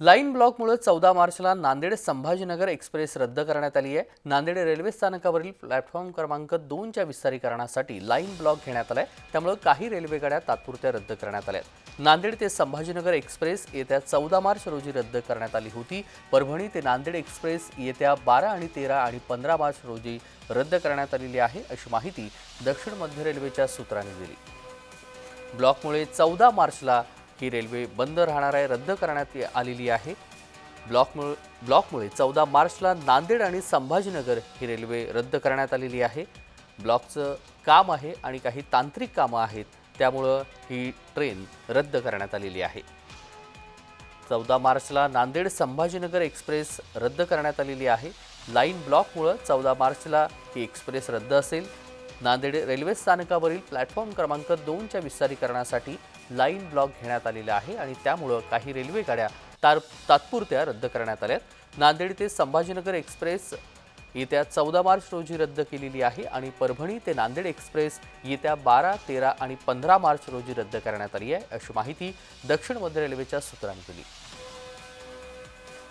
Line ब्लॉकमुळे चौदा मार्चला Nanded Sambhajinagar express रद्द करण्यात आली आहे. नांदेड रेल्वे स्थानकावरील प्लॅटफॉर्म क्रमांक दोनच्या विस्तारीकरणासाठी लाईन ब्लॉक घेण्यात आलाय. त्यामुळे काही रेल्वेगाड्या तात्पुरत्या रद्द करण्यात आल्या आहेत. नांदेड ते संभाजीनगर एक्सप्रेस येत्या चौदा मार्च रोजी रद्द करण्यात आली होती. परभणी ते नांदेड एक्सप्रेस येत्या बारा आणि तेरा आणि पंधरा मार्च रोजी रद्द करण्यात आलेली आहे अशी माहिती दक्षिण मध्य रेल्वेच्या सूत्रांनी दिली. ब्लॉकमुळे चौदा मार्चला ही रेल्वे बंद राहणार आहे रद्द करण्यात आलेली आहे. ब्लॉकमुळे ब्लॉकमुळे चौदा मार्चला नांदेड आणि संभाजीनगर ही रेल्वे रद्द करण्यात आलेली आहे. ब्लॉकचं काम आहे आणि काही तांत्रिक कामं आहेत त्यामुळं ही ट्रेन रद्द करण्यात आलेली आहे. चौदा मार्चला नांदेड संभाजीनगर एक्सप्रेस रद्द करण्यात आलेली आहे. लाईन ब्लॉकमुळं चौदा मार्चला ही एक्सप्रेस रद्द असेल. नांदेड रेल्वे स्थानकावरील प्लॅटफॉर्म क्रमांक दोनच्या विस्तारीकरणासाठी लाईन ब्लॉक घेण्यात आलेला आहे आणि त्यामुळं काही रेल्वे गाड्या तार तात्पुरत्या रद्द करण्यात आल्या नांदेड ते संभाजीनगर एक्सप्रेस येत्या चौदा मार्च रोजी रद्द केलेली आहे आणि परभणी ते नांदेड एक्सप्रेस येत्या बारा तेरा आणि पंधरा मार्च रोजी रद्द करण्यात आली आहे अशी माहिती दक्षिण मध्य रेल्वेच्या सूत्रांनी दिली.